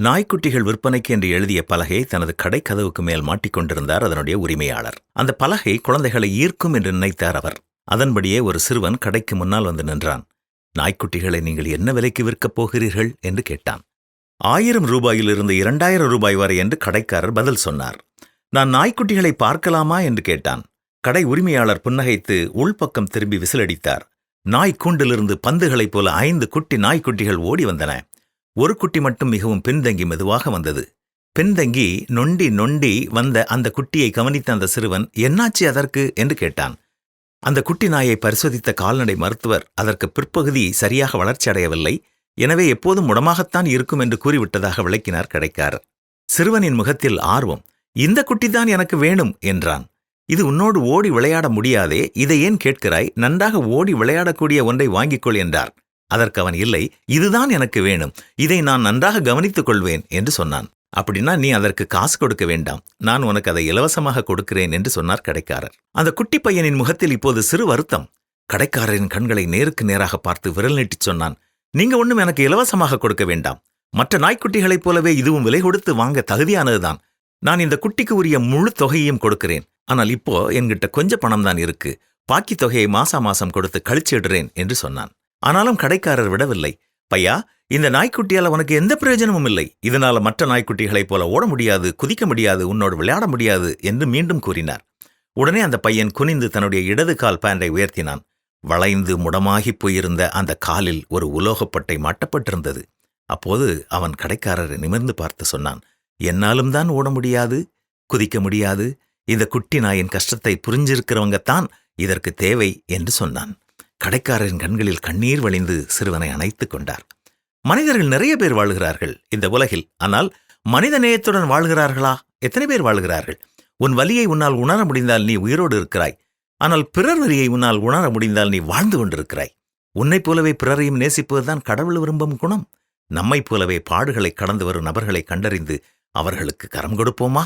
நாய்க்குட்டிகள் விற்பனைக்கு என்று எழுதிய பலகையை தனது கடை கதவுக்கு மேல் மாட்டிக்கொண்டிருந்தார் அதனுடைய உரிமையாளர். அந்த பலகை குழந்தைகளை ஈர்க்கும் என்று நினைத்தார் அவர். அதன்படியே ஒரு சிறுவன் கடைக்கு முன்னால் வந்து நின்றான். நாய்க்குட்டிகளை நீங்கள் என்ன விலைக்கு விற்கப் போகிறீர்கள்? என்று கேட்டான். ஆயிரம் ரூபாயிலிருந்து இரண்டாயிரம் ரூபாய் வரை என்று கடைக்காரர் பதில் சொன்னார். நான் நாய்க்குட்டிகளை பார்க்கலாமா? என்று கேட்டான். கடை உரிமையாளர் புன்னகைத்து உள்பக்கம் திரும்பி விசிலடித்தார். நாய் கூண்டிலிருந்து பந்துகளைப் போல ஐந்து குட்டி நாய்க்குட்டிகள் ஓடி வந்தன. ஒரு குட்டி மட்டும் மிகவும் பின்தங்கி மெதுவாக வந்தது. பின்தங்கி நொண்டி நொண்டி வந்த அந்த குட்டியை கவனித்த அந்த சிறுவன் என்னாச்சு அதற்கு? என்று கேட்டான். அந்த குட்டி நாயை பரிசோதித்த கால்நடை மருத்துவர் அதற்கு பிற்பகுதி சரியாக வளர்ச்சி அடையவில்லை. எனவே எப்போதும் முடமாகத்தான் இருக்கும் என்று கூறிவிட்டதாக விளக்கினார் கடைக்காரர். சிறுவனின் முகத்தில் ஆர்வம் இந்த குட்டிதான் எனக்கு வேணும் என்றான். இது உன்னோடு ஓடி விளையாட முடியாதே இதை ஏன் கேட்கிறாய்? நன்றாக ஓடி விளையாடக்கூடிய ஒன்றை வாங்கிக்கொள் என்றார். அதற்கு அவன் இல்லை இதுதான் எனக்கு வேணும் இதை நான் நன்றாக கவனித்துக் கொள்வேன் என்று சொன்னான். அப்படின்னா நீ அதற்கு காசு கொடுக்க வேண்டாம் நான் உனக்கு அதை இலவசமாக கொடுக்கிறேன் என்று சொன்னார் கடைக்காரர். அந்த குட்டி பையனின் முகத்தில் இப்போது சிறு வருத்தம். கடைக்காரரின் கண்களை நேருக்கு நேராக பார்த்து விரல் நீட்டிச் சொன்னான் நீங்க ஒண்ணும் எனக்கு இலவசமாக கொடுக்க வேண்டாம் மற்ற நாய்க்குட்டிகளைப் போலவே இதுவும் விலை கொடுத்து வாங்க தகுதியானதுதான் நான் இந்த குட்டிக்கு உரிய முழு தொகையையும் கொடுக்கிறேன் ஆனால் இப்போ என்கிட்ட கொஞ்ச பணம் தான் இருக்கு பாக்கி தொகையை மாசா மாசம் கொடுத்து கழிச்சிடுறேன் என்று சொன்னான். ஆனாலும் கடைக்காரர் விடவில்லை. பையா இந்த நாய்க்குட்டியால உனக்கு எந்த பிரயோஜனமும் இல்லை. இதனால மற்ற நாய்க்குட்டிகளைப் போல ஓட முடியாது குதிக்க முடியாது உன்னோடு விளையாட முடியாது என்று மீண்டும் கூறினார். உடனே அந்த பையன் குனிந்து தன்னுடைய இடது கால் பேண்டை உயர்த்தினான். வளைந்து முடமாகிப் போயிருந்த அந்த காலில் ஒரு உலோகப்பட்டை மாட்டப்பட்டிருந்தது. அப்போது அவன் கடைக்காரரை நிமிர்ந்து பார்த்து சொன்னான் என்னாலும் தான் ஓட முடியாது குதிக்க முடியாது. இந்த குட்டி நாயின் கஷ்டத்தை புரிஞ்சிருக்கிறவங்க தான் இதற்கு தேவை என்று சொன்னான். கடைக்காரரின் கண்களில் கண்ணீர் வழிந்து சிறுவனை அணைத்துக் கொண்டார். மனிதர்கள் நிறைய பேர் வாழ்கிறார்கள் இந்த உலகில். ஆனால் மனித நேயத்துடன் வாழ்கிறார்களா? எத்தனை பேர் வாழ்கிறார்கள்? உன் வலியை உன்னால் உணர முடிந்தால் நீ உயிரோடு இருக்கிறாய். ஆனால் பிறர் வரியை உன்னால் உணர முடிந்தால் நீ வாழ்ந்து கொண்டிருக்கிறாய். உன்னைப் போலவே பிறரையும் நேசிப்பதுதான் கடவுள் விரும்பும் குணம். நம்மைப் போலவே பாடுகளை கடந்து வரும் நபர்களை கண்டறிந்து அவர்களுக்கு கரம் கொடுப்போமா?